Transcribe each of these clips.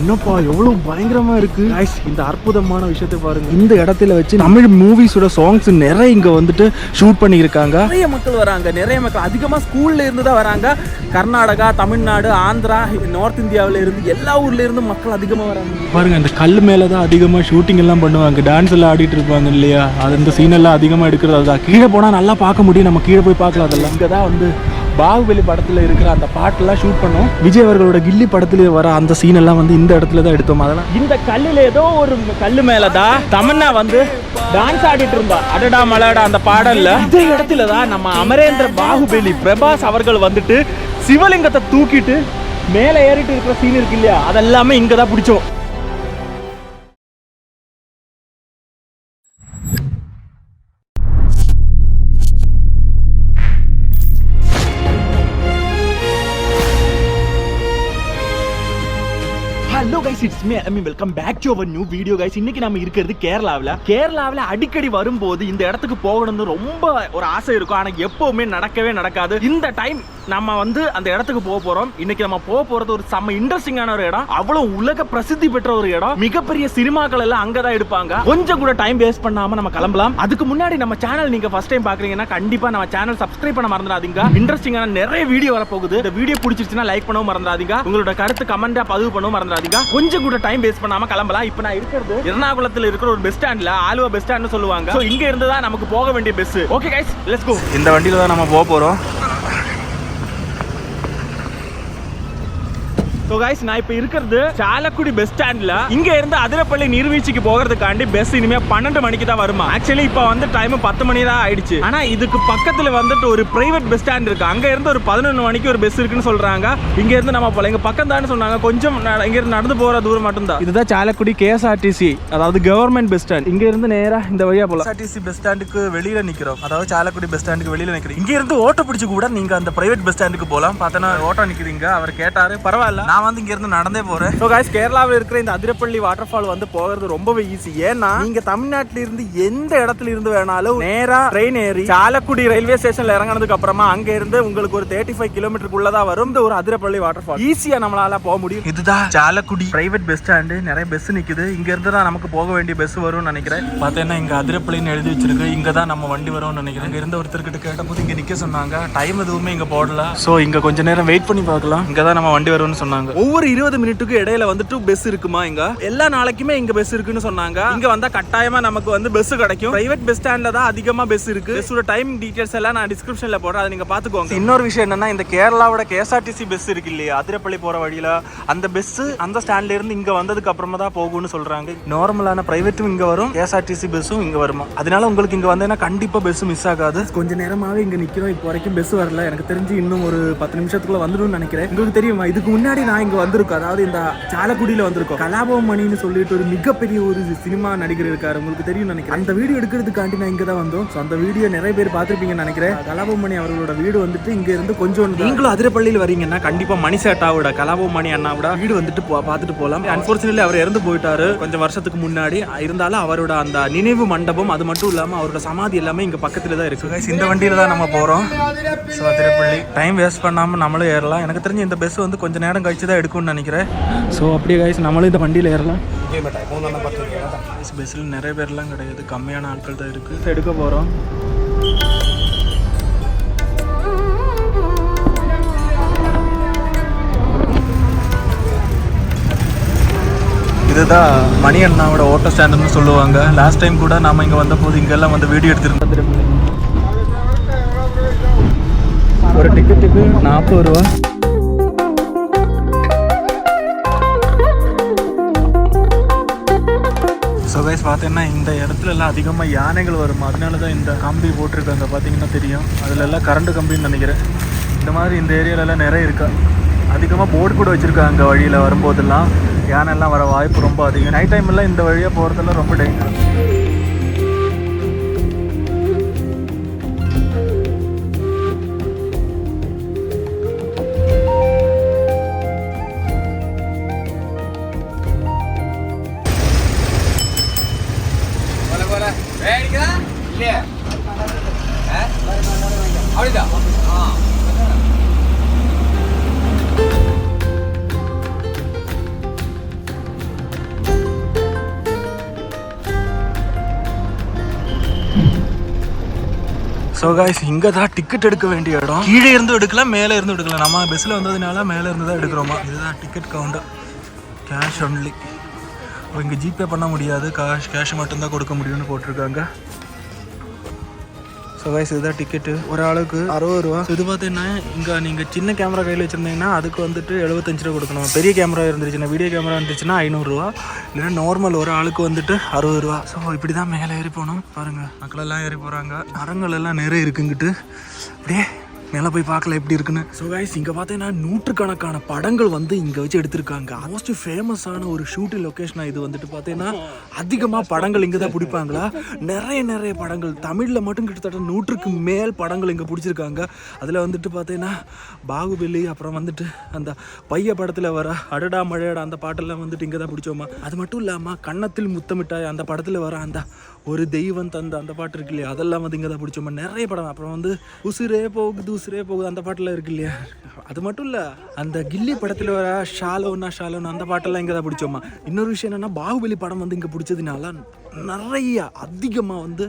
என்னப்பா எவ்வளவு பயங்கரமா இருக்கு? இந்த அற்புதமான விஷயத்தை பாருங்க. இந்த இடத்துல வச்சு தமிழ் மூவிஸோட சாங்ஸ் நிறைய இங்க வந்துட்டு ஷூட் பண்ணியிருக்காங்க. நிறைய மக்கள் வராங்க நிறைய மக்கள். அதிகமா ஸ்கூல்ல இருந்து தான் வராங்க. கர்நாடகா தமிழ்நாடு ஆந்திரா நார்த் இந்தியாவுல இருந்து எல்லா ஊர்ல இருந்து மக்கள் அதிகமா வராங்க. பாருங்க இந்த கல் மேல தான் அதிகமா ஷூட்டிங் எல்லாம் பண்ணுவாங்க. டான்ஸ் எல்லாம் ஆடிட்டு இருப்பாங்க இல்லையா? அது இந்த சீன் எல்லாம் அதிகமா எடுக்கிறது அதுதான். கீழே போனா நல்லா பார்க்க முடியும். நம்ம கீழே போய் பார்க்கலாம் அதெல்லாம். இங்க தான் வந்து பாகுபலி படத்துல இருக்கிற அந்த பாட்டெல்லாம் ஷூட் பண்ணோம். விஜய் அவர்களோட கில்லி படத்துல வர அந்த சீன் எல்லாம் வந்து இந்த இடத்துல தான் எடுத்தோம். அதெல்லாம் இந்த கல்லுல ஏதோ ஒரு கல்லு மேலதான் தமன்னா வந்து டான்ஸ் ஆடிட்டு இருந்தா. அடடா மலடா அந்த பாடல்ல. இந்த இடத்துல தான் நம்ம அமரேந்திர பாகுபலி பிரபாஸ் அவர்கள் வந்துட்டு சிவலிங்கத்தை தூக்கிட்டு மேலே ஏறிட்டு இருக்கிற சீன் இருக்கு இல்லையா? அதெல்லாமே இங்க தான் பிடிச்சோம். It's me I welcome back to our new video guys இன்னைக்கு நம்ம இருக்கிறது கேரளாவில். கேரளாவில் அடிக்கடி வரும்போது இந்த இடத்துக்கு போகணும்னு ரொம்ப ஒரு ஆசை இருக்கும். ஆனால் எப்போவுமே நடக்கவே நடக்காது. இந்த டைம் நம்ம வந்து அந்த இடத்துக்கு போக போறோம். இன்னைக்கு நம்ம போக போறது ஒரு செம்ம இன்ட்ரெஸ்டிங்கான ஒரு இடம். அவ்வளவு உலக பிரசித்தி பெற்ற ஒரு இடம். மிகப்பெரிய சினிமாக்கள் எல்லாம் அங்கதான் எடுப்பாங்க. கொஞ்சம் கூட டைம் வேஸ்ட் பண்ணாம நம்ம கிளம்பலாம். அதுக்கு முன்னாடி நம்ம சேனல் நீங்க ஃபர்ஸ்ட் டைம் பாக்குறீங்கன்னா கண்டிப்பா நம்ம சேனல் சப்ஸ்கிரைப் பண்ண மறந்துடாதீங்க. இன்ட்ரெஸ்டிங்கான நிறைய வீடியோ வரப்போகுது. இந்த வீடியோ பிடிச்சிருச்சுன்னா லைக் பண்ணவும் மறந்துடாதீங்க. உங்களோட கருத்து கமெண்டா பதிவு பண்ணவும் மறந்துடாதீங்க. கொஞ்சம் கூட டைம் வேஸ்ட் பண்ணாம கிளம்பலாம். இப்போ நான் இருக்கிறது எர்ணாகுளத்தில் இருக்கிற ஒரு பஸ் ஸ்டாண்ட்ல ஆலுவா பஸ் ஸ்டாண்ட்னு சொல்லுவாங்க. ஸோ இங்க இருந்து தான் நமக்கு போக வேண்டிய bus okay guys let's go இந்த வண்டியில தான் நம்ம போக போறோம். ஸோ கைஸ் நான் இப்போ இருக்கிறது சாலக்குடி பஸ் ஸ்டாண்டில் இங்கே இருந்து அதிரப்பள்ளி நீர்வீழ்ச்சிக்கு போகிறதுக்காண்டி பஸ் இனிமேல் பன்னெண்டு மணிக்கு தான் வருமா? ஆக்சுவலி இப்போ வந்து டைம் பத்து மணி தான் ஆயிடுச்சு. ஆனால் இதுக்கு பக்கத்தில் வந்துட்டு ஒரு பிரைவேட் பஸ் ஸ்டாண்ட் இருக்குது அங்கே இருந்து ஒரு பதினொன்று மணிக்கு ஒரு பஸ் இருக்குன்னு சொல்கிறாங்க இங்கேருந்து நம்ம போல இங்கே பக்கம் தான் சொன்னாங்க. கொஞ்சம் ந- இருந்து நடந்து போகிற தூரம் மட்டும் தான் இதுதான் சாலக்குடி கேஎஸ்ஆர்டிசி அதாவது கவர்மெண்ட் பஸ் ஸ்டாண்ட் இங்கேருந்து இருந்து இந்த வழியாக போகலாம் கேஎஸ்ஆர்டிசி பஸ் ஸ்டாண்டுக்கு வெளியில் நிற்கிறோம் அதாவது சாலக்குடி பஸ் ஸ்டாண்டுக்கு வெளியில் நிற்கிறோம் இங்கேருந்து இருந்து ஓட்டோ கூட நீங்கள் அந்த பிரைவேட் பஸ் ஸ்டாண்டுக்கு போகலாம் பார்த்தோன்னா ஓட்டோ நிற்கிறீங்க அவர் கேட்டார் பரவாயில்ல. நான் வந்து இங்க இருந்து நடந்தே போறேன். ஸோ காய்ஸ் கேரளாவில் இருக்கிற இந்த அதிரப்பள்ளி வாட்டர் ஃபால் வந்து போகிறது ரொம்பவே ஈஸி ஏன்னா நீங்க தமிழ்நாட்டில இருந்து எந்த இடத்துல இருந்து வேணாலும் நேரா ட்ரெயின் ஏறி சாலக்குடி ரயில்வே ஸ்டேஷன்ல இறங்கினதுக்கு அப்புறமா அங்க இருந்து உங்களுக்கு ஒரு தேர்ட்டி ஃபைவ் கிலோமீட்டருக்குள்ள தான் வரும். இந்த ஒரு அதிரப்பள்ளி வாட்டர் ஃபால் ஈஸியா நம்மளால போக முடியும். இதுதான் சாலக்குடி. பிரைவேட் பஸ் ஸ்டாண்டு நிறைய பஸ் நிக்குது. இங்க இருந்து தான் நமக்கு போக வேண்டிய பஸ் வரும்னு நினைக்கிறேன். பார்த்தேன்னா இங்க அதிரப்பள்ளின்னு எழுதி வச்சிருக்கு. இங்க தான் நம்ம வண்டி வரும்னு நினைக்கிறேன். இங்க இருந்த ஒருத்தர்கிட்ட கேட்டபோது இங்க நிக்க சொன்னாங்க. டைம் எதுவுமே இங்க போடல. சோ இங்க கொஞ்ச நேரம் வெயிட் பண்ணி பார்க்கலாம். இங்க தான் நம்ம வண்டி வரும்னு சொன்னாங்க. ஒவ்வொரு இருபது மினிட்டுக்கு இடையில வந்துட்டு பஸ் இருக்குமா இங்க? எல்லா நாளைக்குமே இங்க பஸ் இருக்குன்னு சொன்னாங்க. இங்க வந்தா கட்டாயமா நமக்கு வந்து பஸ் கிடைக்கும். பிரைவேட் பஸ் ஸ்டாண்ட்ல தான் அதிகமா பஸ் இருக்கு. பஸ்ஸோட டைம் டீடைல்ஸ் எல்லாம் நான் டிஸ்கிரிப்ஷன்ல போடுறேன். அதை நீங்க பாத்துக்கோங்க இன்னொரு விஷயம் என்னன்னா இந்த கேரளாவோட கேஎஸ்ஆர்டிசி பஸ் இருக்கு இல்லையா? அதிரப்பள்ளி போற வழியில. அந்த பஸ் அந்த ஸ்டாண்ட்ல இருந்து இங்க வந்ததுக்கு அப்புறமா தான் போகும்னு சொல்றாங்க. நார்மலான பிரைவேட்டும் இங்க வரும் கேஎஸ்ஆர்டிசி பஸ்ஸும் இங்க வருமா? அதனால உங்களுக்கு இங்க வந்தேன்னா கண்டிப்பா பஸ் மிஸ் ஆகாது. கொஞ்ச நேரமாவே இங்க நிக்கிறோம். இப்போ வரைக்கும் பஸ் வரல. எனக்கு தெரிஞ்சு இன்னும் ஒரு பத்து நிமிஷத்துக்குள்ள வந்துடும் நினைக்கிறேன். உங்களுக்கு தெரியுமா? இதுக்கு முன்னாடி நான் இங்கே வந்திருக்கோம். அதாவது இந்த சாலக்குடியில் வந்திருக்கோம். கலாபவம் மணின்னு சொல்லிட்டு ஒரு மிகப்பெரிய ஒரு சினிமா நடிகர் இருக்காரு. உங்களுக்கு தெரியும் நினைக்கிறேன். அந்த வீடியோ எடுக்கிறதுக்காண்டி நான் இங்கே தான் வந்தோம். ஸோ அந்த வீடியோ நிறைய பேர் பார்த்துருப்பீங்கன்னு நினைக்கிறேன். கலாபவம் மணி அவர்களோட வீடு வந்துட்டு இங்கே இருந்து கொஞ்சம் நீங்களும் அதிரப்பள்ளியில் வரீங்கன்னா கண்டிப்பாக மணி சேட்டாவோட கலாபம் மணி அண்ணாவோட வீடு வந்துட்டு பார்த்துட்டு போகலாம் அன்ஃபார்ச்சுனேட்லி அவர் இறந்து போயிட்டாரு. கொஞ்சம் வருஷத்துக்கு முன்னாடி. இருந்தாலும் அவரோட அந்த நினைவு மண்டபம் அது மட்டும் இல்லாமல் அவரோட சமாதி எல்லாமே இங்கே பக்கத்தில் தான் இருக்கு. இந்த வண்டியில் தான் நம்ம போகிறோம் ஸோ அதிரப்பள்ளி. டைம் வேஸ்ட் பண்ணாமல் நம்மளும் ஏறலாம். எனக்கு தெரிஞ்சு இந்த பஸ் வந்து கொஞ்சம் நேரம் கழிச்சு தான் எடுக்கும்னு நினைக்கிறேன். ஸோ அப்படியே கைஸ் நம்மளும் இந்த வண்டியில் ஏறலாம். பஸ்ஸில் நிறைய பேர்லாம் கிடையாது. கம்மியான ஆட்கள் தான் இருக்குது எடுக்க போகிறோம் இதுதான் மணி அண்ணாவோட ஓட்டோ ஸ்டாண்டுன்னு சொல்லுவாங்க. லாஸ்ட் டைம் கூட நாம இங்க வந்த போது இங்கெல்லாம் வந்து வீடியோ எடுத்திருந்தோம். ஒரு டிக்கெட்டுக்கு நாற்பது ரூபா. கைஸ் பார்த்தீங்கன்னா இந்த இடத்துல எல்லாம் அதிகமாக யானைகள் வரும்? அதனால தான் இந்த கம்பி போட்டிருக்காங்க பார்த்தீங்கன்னா தெரியும். அதில் எல்லாம் கரண்ட் கம்பின்னு நினைக்கிறேன். இந்த மாதிரி இந்த ஏரியாலெல்லாம் நிறைய இருக்கா? அதிகமாக போர்டு கூட வச்சுருக்காங்க வழியில் வரும்போதெல்லாம். யானை எல்லாம் வர வாய்ப்பு ரொம்ப அதிகம். நைட் டைம்லாம் இந்த வழியாக போகிறதெல்லாம் ரொம்ப டேஞ்சர் அப்படிதா ஸோ காய்ஸ் இங்கே தான் டிக்கெட் எடுக்க வேண்டிய இடம். கீழே இருந்து எடுக்கலாம் மேலே இருந்து எடுக்கலாம் நம்ம பஸ்ஸில் வந்ததுனால மேலே இருந்து தான் எடுக்கிறோமா? இதுதான் டிக்கெட் கவுண்டர் கேஷ் ஒன்லி இங்கே ஜிபே பண்ண முடியாது. காஷ் கேஷ் மட்டும்தான் கொடுக்க முடியும்னு போட்டிருக்காங்க. ஸோ கைஸ் இதுதான் டிக்கெட்டு ஒரு ஆளுக்கு அறுபது ரூபா. இது பார்த்தீங்கன்னா இங்கே நீங்கள் சின்ன கேமரா கையில் வச்சுருந்தீங்கன்னா அதுக்கு வந்துட்டு எழுபத்தஞ்சு ரூபா கொடுக்கணும். பெரிய கேமரா இருந்துச்சுன்னா வீடியோ கேமரா இருந்துச்சுன்னா ஐநூறுரூவா இல்லைன்னா நார்மல் ஒரு ஆளுக்கு வந்துட்டு அறுபது ரூபா. ஸோ இப்படி தான் மேலே ஏறி போகணும். பாருங்கள் மக்களெல்லாம் ஏறி போகிறாங்க மரங்கள் எல்லாம் நிறைய இருக்குங்கிட்டு. அப்படியே மேலே போய் பார்க்கல எப்படி இருக்குன்னு. ஸோ கைஸ் இங்கே பார்த்தீங்கன்னா நூற்றுக்கணக்கான படங்கள் வந்து இங்கே வச்சு எடுத்திருக்காங்க. மோஸ்ட் ஃபேமஸான ஒரு ஷூட்டிங் லொக்கேஷனாக இது வந்துட்டு பார்த்தீங்கன்னா அதிகமாக படங்கள் இங்கே தான் பிடிப்பாங்களா? நிறைய நிறைய படங்கள். தமிழில் மட்டும் கிட்டத்தட்ட நூற்றுக்கு மேல் படங்கள் இங்கே பிடிச்சிருக்காங்க. அதில் வந்துட்டு பார்த்தீங்கன்னா பாகுபலி அப்புறம் வந்துட்டு அந்த பைய படத்தில் வர அடடா மழையடா அந்த பாட்டெல்லாம் வந்துட்டு இங்கே தான் பிடிச்சோமா? அது மட்டும் இல்லாமல் கன்னத்தில் முத்தமிட்டாய் அந்த படத்தில் வர அந்த ஒரு தெய்வம் தந்த அந்த பாட்டு இருக்கு இல்லையா? அதெல்லாம் வந்து இங்கே தான் பிடிச்சோமா? நிறைய படம். அப்புறம் வந்து உசுரே போகுது உசுரே போகுது அந்த பாட்டில் இருக்கு இல்லையா? அது மட்டும் இல்லை அந்த கில்லி படத்தில் வர ஷாலோனா ஷாலோனா அந்த பாட்டெல்லாம் இங்கே தான் பிடிச்சோமா? இன்னொரு விஷயம் என்னென்னா பாகுபலி படம் வந்து இங்கே பிடிச்சதுனால நிறைய அதிகமாக வந்து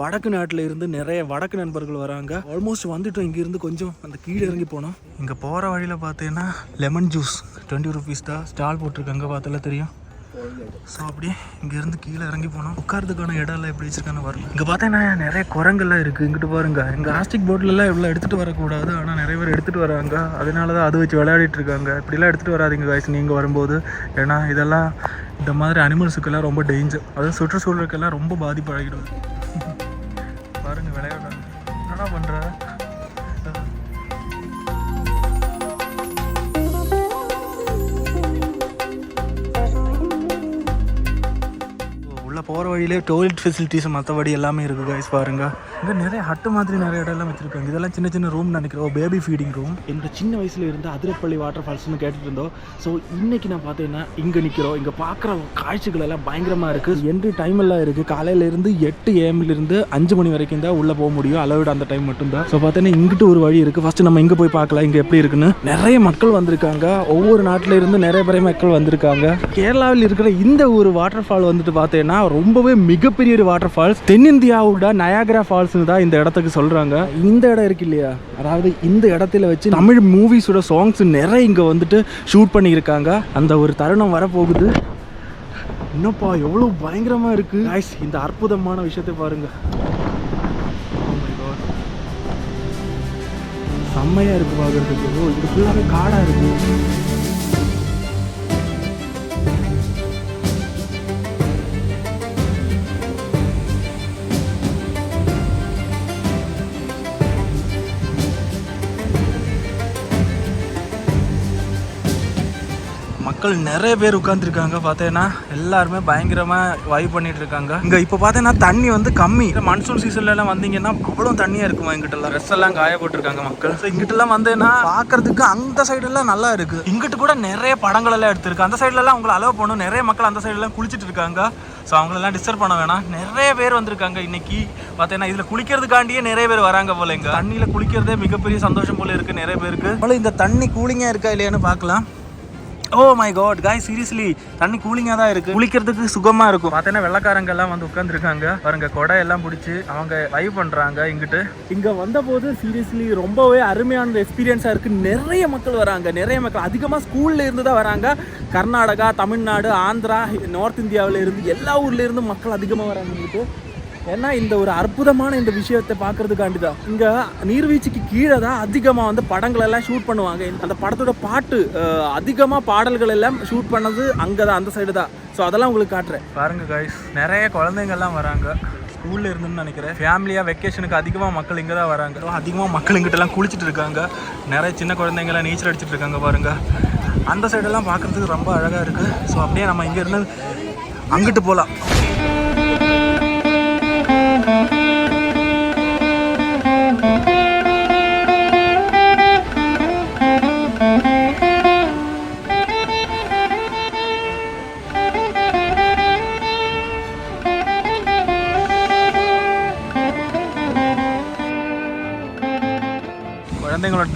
வடக்கு நாட்டில் இருந்து நிறைய வடக்கு நண்பர்கள் வராங்க. ஆல்மோஸ்ட் வந்துட்டோம் இங்கேருந்து கொஞ்சம் அந்த கீழே இறங்கி போனோம். இங்கே போகிற வழியில் பார்த்தீங்கன்னா லெமன் ஜூஸ் டுவெண்ட்டி ருபீஸ் தான். ஸ்டால் போட்டிருக்காங்க பார்த்தெல்லாம் தெரியும். ஸோ அப்படியே இங்கேருந்து கீழே இறங்கி போனோம். உட்காரதுக்கான இடம்லாம் எப்படி வச்சிருக்கான்னு வரணும் இங்கே பார்த்தீங்கன்னா நிறைய குரங்கெல்லாம் இருக்குது இங்கிட்டு பாருங்க. இங்கே ஆஸ்டிக் போட்டிலெல்லாம் இவ்வளோ எடுத்துகிட்டு வரக்கூடாது. ஆனால் நிறைய பேர் எடுத்துகிட்டு வராங்க. அதனால தான் அது வச்சு விளையாடிட்டு இருக்காங்க. இப்படிலாம் எடுத்துகிட்டு வராதீங்க வயசு நீங்கள் வரும்போது. ஏன்னா இதெல்லாம் இந்த மாதிரி அனிமல்ஸுக்கெல்லாம் ரொம்ப டேஞ்சர் அதாவது சுற்றுச்சூழலுக்கெல்லாம் ரொம்ப பாதிப்படைகிடும் பாருங்க விளையாடுறாங்க. என்னடா பண்ணுற உள்ளே போகிற வழியிலே டோய்லெட் ஃபெசிலிட்டிஸ் மற்றபடி எல்லாமே இருக்குது கைஸ் பாருங்க. இங்கே நிறைய ஹட்டு மாதிரி நிறைய இடம் எல்லாம் இதெல்லாம் சின்ன சின்ன ரூம் நினைக்கிறோம் பேபி ஃபீடிங் ரூம் என்னோட சின்ன வயசில் இருந்து அதிரப்பள்ளி வாட்டர் ஃபால்ஸ்னு கேட்டுட்டு இருந்தோம். ஸோ இன்றைக்கி நான் பார்த்தீங்கன்னா இங்கே நிற்கிறோம் இங்கே பார்க்குற காட்சிகள் எல்லாம் பயங்கரமாக இருக்குது என்ட்ரி டைம் எல்லாம் இருக்குது காலையிலேருந்து எட்டு ஏஎம்லேருந்து அஞ்சு மணி வரைக்கும் தான் உள்ளே போக முடியும். அளவிட அந்த டைம் மட்டும்தான் ஸோ பார்த்தீங்கன்னா இங்கிட்டு ஒரு வழி இருக்குது ஃபஸ்ட்டு நம்ம இங்கே போய் பார்க்கலாம். இங்கே எப்படி இருக்குன்னு. நிறைய மக்கள் வந்திருக்காங்க. ஒவ்வொரு நாட்டிலேருந்து நிறைய பேர் மக்கள் வந்திருக்காங்க. கேரளாவில் இருக்கிற இந்த ஒரு வாட்டர் ஃபால் வந்துட்டு பார்த்தீங்கன்னா ரொம்பவே மிகப்பெரிய ஒரு வாட்டர் ஃபால்ஸ் தென்னிந்தியாவோட நயாகரா ஃபால்ஸ்னு தான் இந்த இடத்துக்கு சொல்றாங்க. இந்த இடம் இருக்கு இல்லையா? அதாவது இந்த இடத்துல வச்சு தமிழ் மூவிஸோட சாங்ஸ் நிறைய இங்க வந்துட்டு ஷூட் பண்ணியிருக்காங்க. அந்த ஒரு தருணம் வரப்போகுது. என்னப்பா எவ்வளோ பயங்கரமா இருக்கு. Guys, இந்த அற்புதமான விஷயத்தை பாருங்க. Oh my God. செம்மையா இருக்கு பார்க்கறதுக்கு இது ஃபுல்லாகவே காடா இருக்கு. மக்கள் நிறைய பேர் உட்காந்துருக்காங்க பார்த்தேன்னா எல்லாருமே பயங்கரமாக வைப் பண்ணிட்டு இருக்காங்க இங்கே இப்போ பார்த்தேன்னா தண்ணி வந்து கம்மி. மன்சூன் சீசன்லலாம் வந்தீங்கன்னா அவ்வளோ தண்ணியாக இருக்குமா எங்கிட்டலாம் ட்ரெஸ் எல்லாம் காய போட்டிருக்காங்க மக்கள். ஸோ இங்கிட்டலாம் வந்தேன்னா பார்க்கறதுக்கு அந்த சைடெல்லாம் நல்லா இருக்கு. இங்கிட்டு கூட நிறைய படங்கள் எல்லாம் எடுத்திருக்கு. அந்த சைட்லலாம் உங்களை அலோவ் பண்ணும் நிறைய மக்கள் அந்த சைடுலாம் குளிச்சுட்டு இருக்காங்க. ஸோ அவங்களெல்லாம் டிஸ்டர்ப் பண்ண வேணாம். நிறைய பேர் வந்திருக்காங்க இன்னைக்கு. பார்த்தீங்கன்னா இதில் குளிக்கிறதுக்காண்டியே நிறைய பேர் வராங்க போல இங்கே. தண்ணியில் குளிக்கிறதே மிகப்பெரிய சந்தோஷம் போல இருக்குது நிறைய பேருக்கு. அதனால இந்த தண்ணி கூலிங்காக இருக்கா இல்லையான்னு பார்க்கலாம். Oh my god guys seriously தண்ணி கூலிங்காக தான் இருக்கு. குளிக்கிறதுக்கு சுகமா இருக்கும். பார்த்தீங்கன்னா வெள்ளக்காரங்க எல்லாம் வந்து உட்காந்துருக்காங்க பாருங்க கொடை எல்லாம் பிடிச்சி அவங்க வைவ் பண்றாங்க இங்கிட்டு. இங்க வந்த போது சீரியஸ்லி ரொம்பவே அருமையான எக்ஸ்பீரியன்ஸா இருக்கு. நிறைய மக்கள் வராங்க. நிறைய மக்கள் அதிகமா ஸ்கூல்ல இருந்து தான் வராங்க. கர்நாடகா தமிழ்நாடு ஆந்திரா நார்த் இந்தியாவில இருந்து எல்லா ஊர்ல இருந்து மக்கள் அதிகமா வராங்க இங்கிட்டு. ஏன்னா இந்த ஒரு அற்புதமான இந்த விஷயத்தை பார்க்கறதுக்காண்டி தான் இங்கே நீர்வீழ்ச்சிக்கு கீழே தான் அதிகமாக வந்து படங்கள் எல்லாம் ஷூட் பண்ணுவாங்க. அந்த படத்தோட பாட்டு அதிகமாக பாடல்கள் எல்லாம் ஷூட் பண்ணது அங்கே தான் அந்த சைடு தான். ஸோ அதெல்லாம் உங்களுக்கு காட்டுறேன். பாருங்க கைஸ் நிறைய குழந்தைங்கள்லாம் வராங்க. ஸ்கூல்ல இருந்துன்னு நினைக்கிறேன். ஃபேமிலியாக வெக்கேஷனுக்கு அதிகமாக மக்கள் இங்கே தான் வராங்க. அதிகமாக மக்கள் இங்கிட்டலாம் குளிச்சுட்டு இருக்காங்க. நிறைய சின்ன குழந்தைங்களாம் நீச்சல் அடிச்சுட்டு இருக்காங்க பாருங்க. அந்த சைடெல்லாம் பார்க்கறதுக்கு ரொம்ப அழகாக இருக்குது ஸோ அப்படியே நம்ம இங்கே இருந்து அங்கிட்டு போகலாம் Thank you.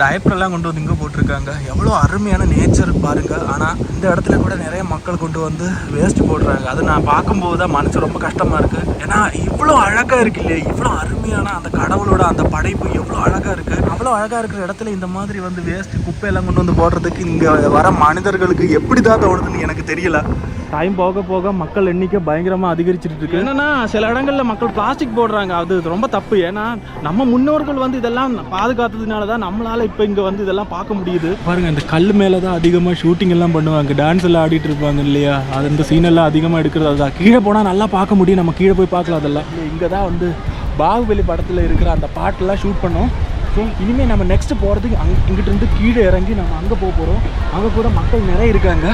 டயப்பரெல்லாம் கொண்டு வந்து இங்கே போட்டிருக்காங்க. எவ்வளோ அருமையான நேச்சர் பாருங்க. ஆனால் இந்த இடத்துல கூட நிறைய மக்கள் கொண்டு வந்து வேஸ்ட் போடுறாங்க. அது நான் பார்க்கும்போது தான் மனசு ரொம்ப கஷ்டமாக இருக்குது ஏன்னா இவ்வளோ அழகாக இருக்கு இல்லையா? இவ்வளோ அருமையான அந்த கடவுளோட அந்த படைப்பு எவ்வளோ அழகாக இருக்குது அவ்வளோ அழகாக இருக்கிற இடத்துல இந்த மாதிரி வந்து வேஸ்ட் குப்பையெல்லாம் கொண்டு வந்து போடுறதுக்கு இங்கே வர மனிதர்களுக்கு எப்படி தான் தோணுதுன்னு எனக்கு தெரியல. டைம் போக போக மக்கள் எண்ணிக்கை பயங்கரமாக அதிகரிச்சுட்டு இருக்கு. என்னன்னா சில இடங்கள்ல மக்கள் பிளாஸ்டிக் போடுறாங்க. அது ரொம்ப தப்பு. ஏன்னா நம்ம முன்னோர்கள் வந்து இதெல்லாம் பாதுகாத்ததுனால தான் நம்மளால இப்போ இங்கே வந்து இதெல்லாம் பார்க்க முடியுது. பாருங்க இந்த கல் மேலே தான் அதிகமாக ஷூட்டிங் எல்லாம் பண்ணுவாங்க. டான்ஸ் எல்லாம் ஆடிட்டு இருப்பாங்க இல்லையா? அது இந்த சீன் எல்லாம் அதிகமாக எடுக்கிறது அதுதான். கீழே போனால் நல்லா பார்க்க முடியும். நம்ம கீழே போய் பார்க்கலாம் அதெல்லாம். இங்கே தான் வந்து பாகுபலி படத்தில் இருக்கிற அந்த பாட்டெல்லாம் ஷூட் பண்ணோம். ஸோ இனிமேல் நம்ம நெக்ஸ்ட் போகிறதுக்கு அங் இங்கிட்டு இருந்து கீழே இறங்கி நம்ம அங்கே போக போகிறோம் அங்கே கூட மக்கள் நிறைய இருக்காங்க.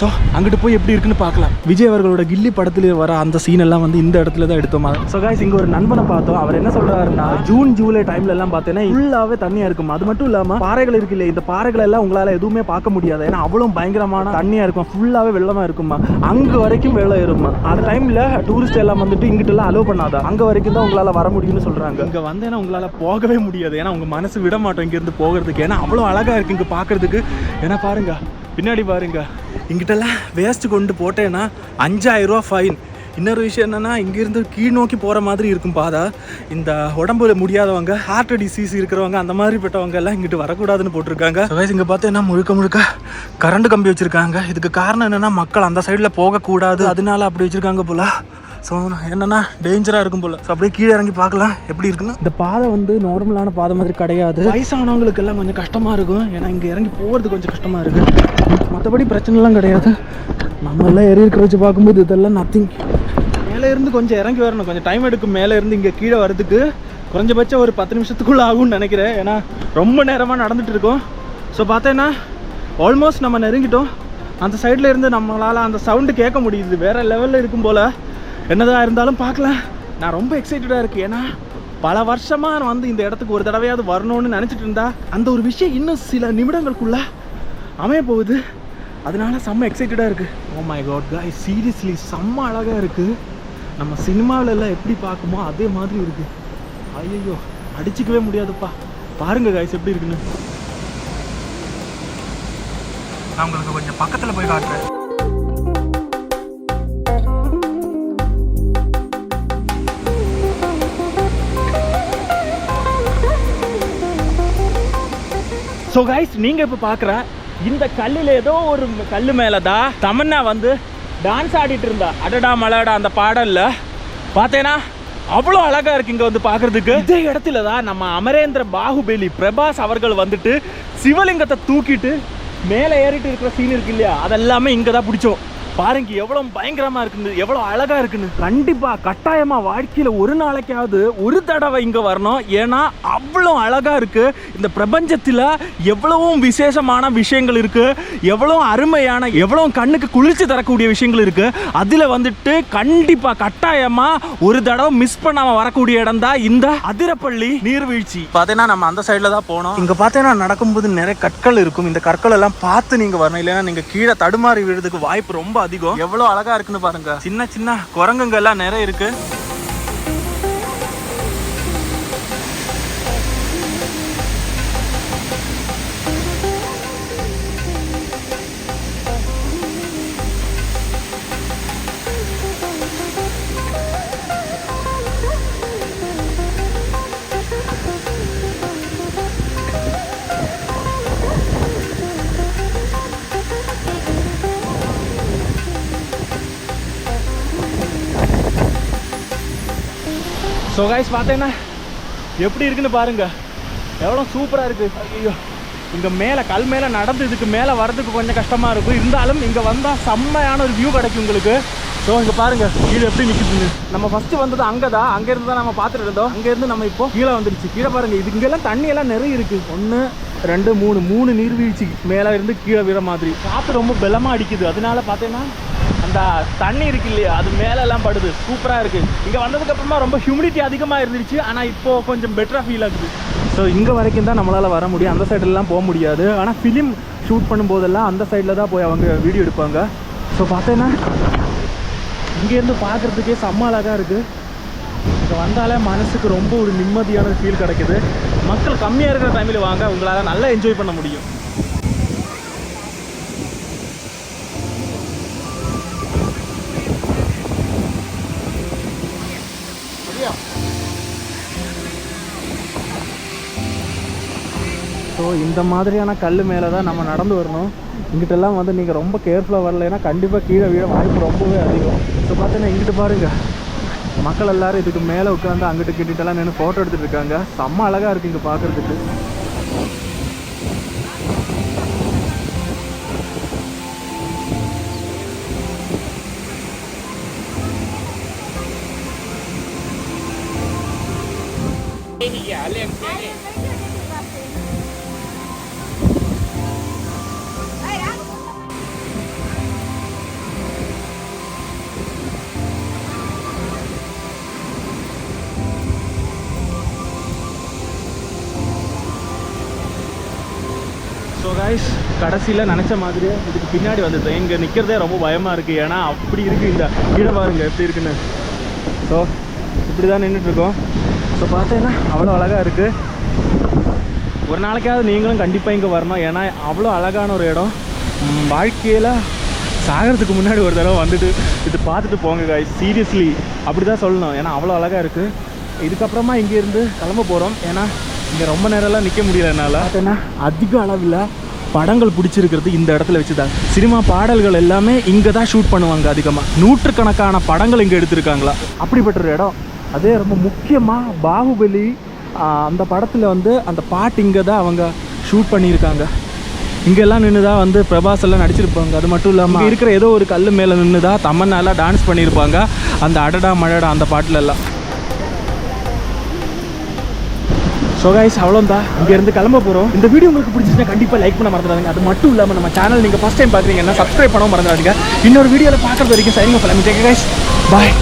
ஸோ அங்கிட்டு போய் எப்படி இருக்குன்னு பார்க்கலாம். விஜய் அவர்களோட கில்லி படத்தில் வர அந்த சீன் எல்லாம் வந்து இந்த இடத்துல தான் எடுத்தோமா. ஸோ காய்ஸ் இங்கே ஒரு நண்பனை பார்த்தோம். அவர் என்ன சொல்கிறாருன்னா ஜூன் ஜூலை டைம்ல எல்லாம் பார்த்தீங்கன்னா ஃபுல்லாகவே தண்ணியாக இருக்கும். அது மட்டும் இல்லாமல் பாறைகள் இருக்கு இல்லையா? இந்த பாறைகள் எல்லாம் உங்களால் எதுவுமே பார்க்க முடியாது. ஏன்னா அவ்வளோ பயங்கரமான தண்ணியாக இருக்கும். ஃபுல்லாகவே வெள்ளமாக இருக்குமா அங்கே வரைக்கும் வெள்ளம் இருக்குமா அந்த டைமில் டூரிஸ்ட் எல்லாம் வந்துட்டு இங்கிட்டலாம் அலோவ் பண்ணாதா? அங்கே வரைக்கும் தான் உங்களால் வர முடியும்னு சொல்கிறாங்க இங்கே வந்தேன்னா உங்களால் போகவே முடியாது. ஏன்னா உங்கள் மனசு விட மாட்டோம் இங்கேருந்து போகிறதுக்கு. ஏன்னா அவ்வளோ அழகாக இருக்குது இங்கே பார்க்குறதுக்கு. ஏன்னா பாருங்க பின்னாடி பாருங்க. இங்கிட்டெல்லாம் வேஸ்ட்டு கொண்டு போட்டேன்னா அஞ்சாயிரம் ரூபா ஃபைன் இன்னொரு விஷயம் என்னென்னா இங்கேருந்து கீழ் நோக்கி போகிற மாதிரி இருக்கும் பாதை. இந்த உடம்புல முடியாதவங்க ஹார்ட் டிசீஸ் இருக்கிறவங்க அந்த மாதிரி பட்டவங்க எல்லாம் இங்கிட்டு வரக்கூடாதுன்னு போட்டிருக்காங்க. So இங்கே பார்த்தீங்கன்னா முழுக்க முழுக்க கரண்ட் கம்பி வச்சுருக்காங்க. இதுக்கு காரணம் என்னென்னா மக்கள் அந்த சைடில் போகக்கூடாது. அதனால அப்படி வச்சிருக்காங்க போல. ஸோ என்னன்னா டேஞ்சராக இருக்கும் போல. ஸோ அப்படியே கீழே இறங்கி பார்க்கலாம். எப்படி இருக்குன்னு. இந்த பாதை வந்து நார்மலான பாதை மாதிரி கிடையாது. வயசானவங்களுக்கு எல்லாம் கொஞ்சம் கஷ்டமாக இருக்கும். ஏன்னா இங்கே இறங்கி போகிறது கொஞ்சம் கஷ்டமாக இருக்கு. மற்றபடி பிரச்சனைலாம் கிடையாது. நம்ம எல்லாம் ஏறி இருக்கிற வச்சு பார்க்கும்போது இதெல்லாம் நத்திங் மேலே இருந்து கொஞ்சம் இறங்கி வரணும். கொஞ்சம் டைம் எடுக்கும். மேலே இருந்து இங்கே கீழே வரதுக்கு குறைஞ்சபட்சம் ஒரு பத்து நிமிஷத்துக்குள்ள ஆகும்னு நினைக்கிறேன். ஏன்னா ரொம்ப நேரமாக நடந்துட்டு இருக்கோம். ஸோ பார்த்தேன்னா ஆல்மோஸ்ட் நம்ம நெருங்கிட்டோம். அந்த சைடில் இருந்து நம்மளால் அந்த சவுண்டு கேட்க முடியுது. வேற லெவலில் இருக்கும் போல். என்னதான் இருந்தாலும் பார்க்கலாம். நான் ரொம்ப எக்ஸைட்டடாக இருக்கு. ஏன்னா பல வருஷமாக நான் வந்து இந்த இடத்துக்கு ஒரு தடவையாவது வரணும்னு நினச்சிட்டு இருந்தா அந்த ஒரு விஷயம் இன்னும் சில நிமிடங்களுக்குள்ள அமைய போகுது. அதனால செம்ம எக்ஸைட்டடாக இருக்குது oh my god guys seriously செம்ம அழகாக இருக்குது நம்ம சினிமாவில எல்லாம் எப்படி பார்க்குமோ அதே மாதிரி இருக்குது ஐயோ அடிச்சுக்கவே முடியாதுப்பா. பாருங்க காய்ஸ் எப்படி இருக்குன்னு. நான் உங்களுக்கு கொஞ்சம் பக்கத்தில் போய் காட்டுறேன். ஸோ கைஸ் நீங்கள் இப்போ பார்க்குற இந்த கல்லில் ஏதோ ஒரு கல் மேலே தான் தமன்னா வந்து டான்ஸ் ஆடிட்டு இருந்தா. அடடா மலடா அந்த பாடலில். பார்த்தேன்னா அவ்வளோ அழகாக இருக்கு இங்கே வந்து பார்க்குறதுக்கு இதே இடத்துல தான் நம்ம அமரேந்திர பாகுபலி பிரபாஸ் அவர்கள் வந்துட்டு சிவலிங்கத்தை தூக்கிட்டு மேலே ஏறிட்டு இருக்கிற சீன் இருக்கு இல்லையா? அதெல்லாமே இங்கே தான் பிடிச்சோம். பாருங்க எவ்வளவு பயங்கரமா இருக்குன்னு எவ்வளவு அழகா இருக்குன்னு. கண்டிப்பா கட்டாயமா வாழ்க்கையில ஒரு நாளைக்காவது ஒரு தடவை இங்க வரணும். ஏன்னா அவ்வளோ அழகா இருக்கு. இந்த பிரபஞ்சத்துல எவ்வளவும் விசேஷமான விஷயங்கள் இருக்கு. எவ்வளவு அருமையான எவ்வளவு கண்ணுக்கு குளிர்ச்சி தரக்கூடிய விஷயங்கள் இருக்கு. அதுல வந்துட்டு கண்டிப்பா கட்டாயமா ஒரு தடவை மிஸ் பண்ணாம வரக்கூடிய இடம் தான் இந்த அதிரப்பள்ளி நீர்வீழ்ச்சி. பாத்தீங்கன்னா நம்ம அந்த சைடுல தான் போனோம். இங்க பாத்தீங்கன்னா நடக்கும்போது நிறைய கற்கள் இருக்கும். இந்த கற்கள் எல்லாம் பார்த்து நீங்க வரணும். இல்லைன்னா நீங்க கீழே தடுமாறி விழுறதுக்கு வாய்ப்பு ரொம்ப அதிகம். எவ்வளவு அழகா இருக்குன்னு பாருங்க. சின்ன சின்ன குரங்குங்க எல்லாம் நிறைய இருக்கு. ஸோ கைஸ் பார்த்தீங்கன்னா எப்படி இருக்குன்னு பாருங்க. எவ்வளோ சூப்பராக இருக்கு. ஐயோ இங்கே மேலே கல் மேலே நடந்து இதுக்கு மேலே வர்றதுக்கு கொஞ்சம் கஷ்டமாக இருக்கும். இருந்தாலும் இங்கே வந்தால் செம்மையான ஒரு வியூ கிடைக்கும் உங்களுக்கு. ஸோ இங்கே பாருங்கள் கீழே எப்படி நிற்குதுன்னு நம்ம ஃபஸ்ட்டு வந்தது அங்கே தான் அங்கேருந்து தான் நம்ம பார்த்துட்டு இருந்தோம். அங்கேருந்து நம்ம இப்போ கீழே வந்துருச்சு. கீழே பாருங்கள் இது இங்கெல்லாம் தண்ணியெல்லாம் நிறைய இருக்குது ஒன்று ரெண்டு மூணு மூணு நீர்வீழ்ச்சி மேலே இருந்து கீழே விழ மாதிரி. காற்று ரொம்ப பலமாக அடிக்குது. அதனால பார்த்தீங்கன்னா அந்த தண்ணி இருக்கு இல்லையா அது மேல எல்லாம் படுது. சூப்பராக இருக்கு. இங்கே வந்ததுக்கு அப்புறமா ரொம்ப ஹியூமிடிட்டி அதிகமாக இருந்துச்சு ஆனால் இப்போ கொஞ்சம் பெட்டரா ஃபீல் ஆகுது. ஸோ இங்கே வரைக்கும் தான் நம்மளால் வர முடியும். அந்த சைடுலாம் போக முடியாது. ஆனால் ஃபிலிம் ஷூட் பண்ணும்போதெல்லாம் அந்த சைடில் தான் போய் அவங்க வீடியோ எடுப்பாங்க. ஸோ பார்த்தேன்னா இங்கேருந்து பார்க்கறதுக்கே செம்ம அழகா இருக்குது இங்கே வந்தாலே மனசுக்கு ரொம்ப ஒரு நிம்மதியான ஃபீல் கிடைக்குது. மக்கள் கம்மியாக இருக்கிற டைமில் வாங்க உங்களால் நல்லா என்ஜாய் பண்ண முடியும். இந்த மாதிரியான கல் மேலே தான் நம்ம நடந்து வரணும். இங்கிட்டெல்லாம் வந்து நீங்கள் ரொம்ப கேர்ஃபுல்லாக வரலைன்னா கண்டிப்பாக கீழே வீழ வாய்ப்பு ரொம்பவே அதிகம். ஸோ பார்த்தீங்கன்னா இங்கிட்டு பாருங்கள் மக்கள் எல்லோரும் இதுக்கு மேலே உட்காந்து அங்கிட்டு கிட்டிட்டெல்லாம் நின்று ஃபோட்டோ எடுத்துகிட்டு இருக்காங்க. செம்ம அழகாக இருக்குது இங்கே பார்க்குறதுக்கு கடைசியில் நினச்ச மாதிரியே இதுக்கு பின்னாடி வந்துட்டோம் இங்கே நிற்கிறதே ரொம்ப பயமாக இருக்குது ஏன்னா அப்படி இருக்குது இந்த கீழே பாருங்க எப்படி இருக்குன்னு. ஸோ இப்படி தான் நின்றுட்டுருக்கோம் ஸோ பார்த்தீங்கன்னா அவ்வளோ அழகாக இருக்குது ஒரு நாளைக்காவது நீங்களும் கண்டிப்பாக இங்கே வரணும். ஏன்னா அவ்வளோ அழகான ஒரு இடம். வாழ்க்கையில் சாகிறதுக்கு முன்னாடி ஒரு தடவை வந்துட்டு இது பார்த்துட்டு போங்க சீரியஸ்லி அப்படி தான் சொல்லணும். ஏன்னா அவ்வளோ அழகாக இருக்குது இதுக்கப்புறமா இங்கேருந்து கிளம்ப போகிறோம் ஏன்னா இங்கே ரொம்ப நேரம்லாம் நிற்க முடியல என்னால். பார்த்தீங்கன்னா அதிக அளவில் படங்கள் பிடிச்சிருக்கிறது இந்த இடத்துல வச்சு தான் சினிமா பாடல்கள் எல்லாமே இங்கே தான் ஷூட் பண்ணுவாங்க அதிகமாக நூற்றுக்கணக்கான படங்கள் இங்கே எடுத்திருக்காங்களா? அப்படிப்பட்ட ஒரு இடம். அதே ரொம்ப முக்கியமாக பாகுபலி அந்த படத்தில் வந்து அந்த பாட்டு இங்கே தான் அவங்க ஷூட் பண்ணியிருக்காங்க. இங்கெல்லாம் நின்று தான் வந்து பிரபாஸ் எல்லாம் நடிச்சிருப்பாங்க. அது மட்டும் இல்லாமல் இருக்கிற ஏதோ ஒரு கல் மேலே நின்று தான் தமன்னாலாம் டான்ஸ் பண்ணியிருப்பாங்க. அந்த அடடா மழடா அந்த பாட்டிலெல்லாம் ஸோ கைஸ் அவ்வளோதான் இங்கேருந்து கிளம்ப போகிறோம் இந்த வீடியோ உங்களுக்கு பிடிச்சிருந்தா கண்டிப்பாக லைக் பண்ண மறந்துடாதுங்க. அது மட்டும் இல்லாமல் நம்ம சேனல் நீங்கள் ஃபஸ்ட் டைம் பார்க்குறீங்கன்னா சப்ஸ்கிரைப் பண்ணவும் மறந்துடாதுங்க. இன்னொரு வீடியோவில் பார்க்குறது வரைக்கும் சைனிங் பண்ணலாம் கைஸ் பாய்